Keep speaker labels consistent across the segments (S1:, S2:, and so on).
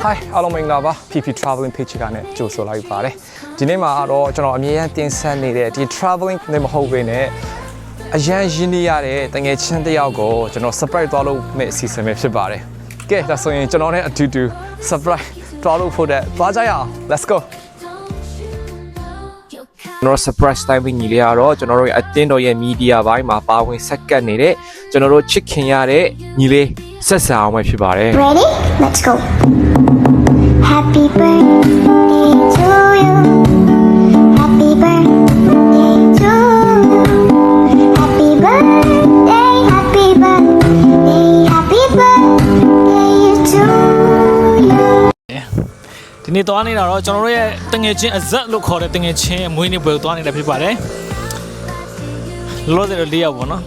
S1: Hi အားလုံးမင်္ဂလာပါ PP Traveling Page ကနေကြိုဆိုလိုက်ပါတယ်ဒီနေ့မှာတော့ကျွန်တော်အမြဲတမ်းတင်ဆက်နေတဲ့ဒီ traveling နဲ့မဟုတ်ဘဲနဲ့အရန်ရင်းနှီးရတဲ့တငယ်ချင်းတစ်ယောက်ကိုကျွန်တော် surprise သွားလို့မဲ့အစီအစဉ်ပဲဖြစ်ပါတယ်ကဲဒါဆိုရင်ကျွန်တော်နဲ့အတူတူ surprise သွားလို့ဖို့တဲ့သွားကြရအောင် let's go ကျွန်တော် surprise time ညီလေးကတော့ကျွန်တော်တို့ရဲ့အတင်းတော်ရဲ့ media ဘိုင်းမှာပါဝင်ဆက်ကပ်နေတဲ့ကျွန်တော်တို့ချစ်ခင်ရတဲ့ညီလေး ဆက်ဆံအောင်ပဲဖြစ်ပါတယ်
S2: Ready? Let's go. Happy birthday to you. Happy birthday to you. Happy birthday, happy birthday, happy birthday to you.
S3: ဒီနေ့သွားနေတာတော့ကျွန်တော်တို့ရဲ့တငယ်ချင်းအဇက်လို့ခေါ်တဲ့တငယ်ချင်းရဲ့မွေးနေ့ပွဲကိုသွားနေတာဖြစ်ပါတယ်လောလောဆယ်တော့လေးယောက်ပေါ့နော်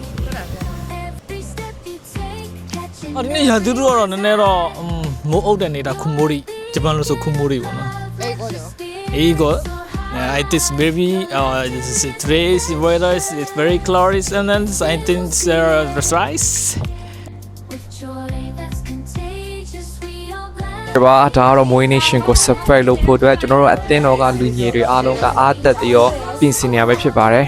S3: အော်ဒီနေ့ရာသူတို့ကတော့နည်းနည်းတော့အမ်မိုးအုပ်တဲ့နေတာခုမိုရီဂျပန်လို့ဆိုခုမိုရီပေါ့နော်အေးကော Uh, it is very uh, this is, today's weather is it's very cloudy and then I think it's uh, rice.
S4: joy that's contagious. We all glad.
S1: ဒီပါဒါကတော့မွေးနေ့ရှင်ကို surprise လုပ်ဖို့အတွက်ကျွန်တော်တို့အသင်းတော်ကလူငယ်တွေအားလုံးကအားတက်တရောပြင်ဆင်နေရပဲဖြစ်ပါတယ်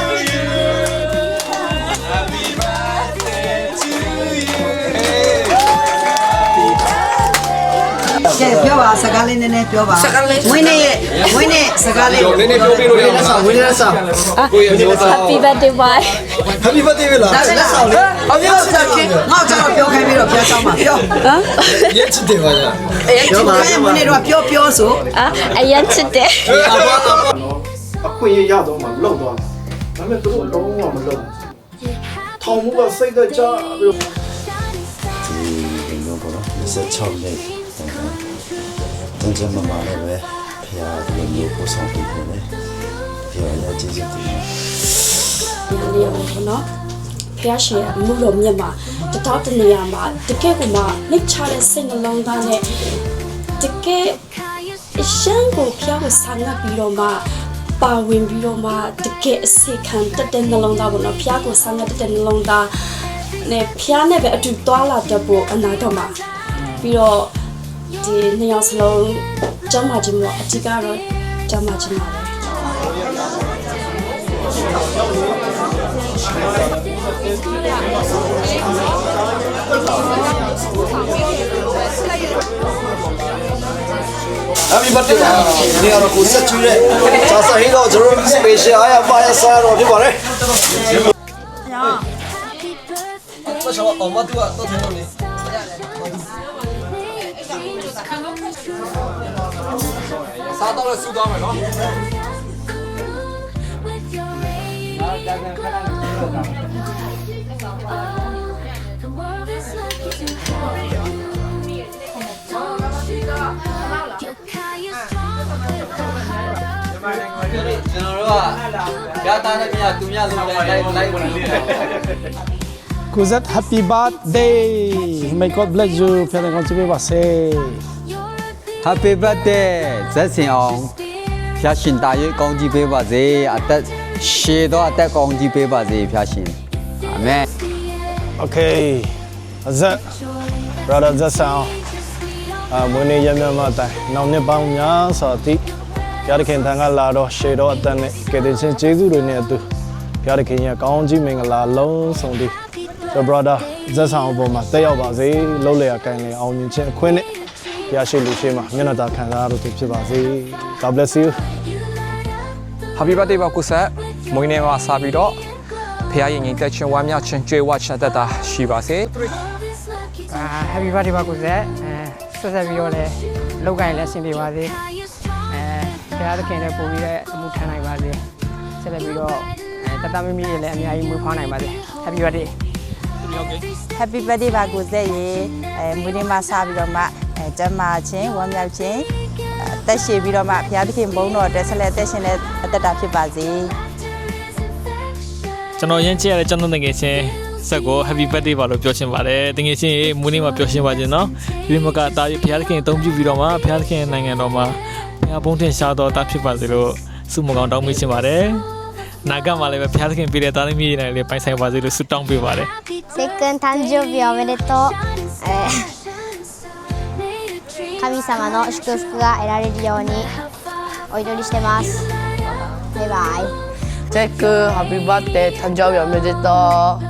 S5: ပြောပါစကားလေးနည်းနည်းပြောပါစကားလေးဝင်းနေရဲ့ဝင်းနေစကားလေး
S6: နည်းနည်းပြောပြလို့ရအောင်ဝင်းရစာကိုရမျိုးသား
S7: Happy birthday bye
S6: Happy birthday ပဲလား
S5: ဒါလက်ဆောင်လေးအပြောစကားလေးငါ့ကျတော့ပြောခိုင်းပြီးတော့ပြောဆောင်ပါပြော
S6: ရက်ချစ်တယ်ပါလား
S5: အဲ့ဒီကဲဝင်းနေတော့ပြောပြောဆို
S7: အာအရင်ချစ်တယ်
S8: အခွင့်အရေးရတော့မှလောက်သွားတယ်ဒါပေမဲ့သူတို့လုံးဝမလုပ်ဘူးထောင်မှုကစိတ်တကြပြီးတော့
S9: ဒီလိုပေါ့နော်26နှစ် တန်ကြမ်းမမလည်းပဲဖခင်ဒီလိုမျိုးပို့ဆောင်ပေးနေတယ်ဖခင်ရကျေးဇူးတင်ပါတယ်
S10: နေရာပေါ့နော်ဖះရှင်အမှုတော်မြတ်မှာတတောက်တနေရာမှာတကယ့်ကိုမှနှိတ်ချတဲ့စိတ်နှလုံးသားနဲ့တကယ်အရှမ်းကိုဖះကိုဆာငတ်ပြီးတော့မှပါဝင်ပြီးတော့မှတကယ်အစိခံတက်တဲ့နှလုံးသားပေါ့နော်ဖះကိုဆာငတ်တက်တဲ့နှလုံးသားနဲ့ဖះနဲ့ပဲအတူသွားလာတတ်ဖို့အနာတော့မှာပြီးတော့ ဒီနေရာစလုံးကျမ်းမာခြင်းမို့အဓိကတော့ကျမ်းမာခြင်းပါပဲ
S6: Happy birthday ဒီကတော့ကိုဆက်ချူတဲ့စာစာဟင်းတော့ကျွန်တော် special အားရပါရစားတော့ဖြစ်ပါတယ်ညာတော့ကျွန်တော်အမတူတော့တယ်လို့လေစားတော့ဆူ သွားမယ်နော်
S4: With your radiant glow. The world is looking to you. Your highest strong.
S6: ကျွန်တော်တို့ကရတာနဲ့မြသူမြလုံးလိုက်လိုက်လိုက်ဝင်လေး
S8: Kuzet happy birthday may god bless you ဖခင်ကောင်းချီးပေးပါစေ
S11: Happy birthday ဇက်စင်အောင်ဖျာရှင်တာရေးကောင်းကြီးပေးပါစေအသက်ရှည်တော့အသက်ကောင်းကြီးပေးပါစေဖျာရှင်အာမင်
S8: Okay အဇက် brother ဇက်ဆောင်အမွေးနေ့ရမြတ်မတိုင်နောက်နှစ်ပေါင်းများစွာတိဘုရားသခင်ထံကလာတော့ရှေတော့အသက်နဲ့ကယ်တင်ရှင်ကျေးဇူးတွေနဲ့အတူဘုရားသခင်ရဲ့ကောင်းကြီးမင်္ဂလာလုံးစုံတည် your brother ဇက်ဆောင်အပေါ်မှာတက်ရောက်ပါစေလှုပ်လျာကန်လျာအောင်မြင်ခြင်းအခွင့်နဲ့ ဘုရားရှိလူရှိမှာမျက်နှာသာခံစားရလို့ဖြစ်ပါစေ God bless you
S1: Happy birthday ပါကိုဆက်မွေးနေ့မှာစပြီးတော့ဖခင်ရင်ငိမ်သက်ခြင်းဝမ်းမြောက်ခြင်းကြွေးဝချတတ်တာရှိပါစေ
S4: This lucky
S12: အာ Happy birthday ပါကိုဆက်အဲဆက်ဆက်ပြီးတော့လည်းလောက်ကင်လည်းအဆင်ပြေပါစေ
S4: highest
S12: အဲဘုရားသခင်လည်းပို့ပြီးတဲ့အမှုထမ်းနိုင်ပါစေဆက်လက်ပြီးတော့အဲတတမမီတွေလည်းအများကြီးမွေးဖွားနိုင်ပါစေ Happy birthday
S3: ဟုတ်ကဲ့
S5: Happy birthday ပါကိုဆက်ရေအဲမွေးနေ့မှာစပြီးတော့မှအဲကျမ်းမာခြင်းဝမ်းမြောက်ခြင်းအသက်ရှည်ပြီးတော့မှဘုရားသခင်ဘုန်းတော်အတွက်ဆက်လက်အသက်ရှင်တဲ့အသက်တာဖြစ်ပါစေ
S3: ကျွန်တော်ရမ်းချစ်ရတဲ့ကျွန်တော်တကယ်ချင်းဆက်ကို happy birthday ပါလို့ပြောချင်ပါတယ်တကယ်ချင်းမွေးနေ့မှာပြောချင်ပါခြင်းเนาะဒီမကအသားရဘုရားသခင်အသုံးပြုပြီးတော့မှဘုရားသခင်နိုင်ငံတော်မှာဘုရားဘုန်းထင်ရှားတော်တာဖြစ်ပါစေလို့ဆုမကောင်းတောင်းပေးချင်ပါတယ် နာဂတ်မှာလည်းပဲဘုရားသခင်ပေးတဲ့သားသမီးတွေနဲ့လည်းပိုင်ဆိုင်ပါစေလို့ဆုတောင်းပေးပါတယ်
S13: せっくん誕生日おめでとう、えー神様の祝福が得られるようにお祈りしてますバイバイ
S5: Jack Happy birthday 誕生日おめでとう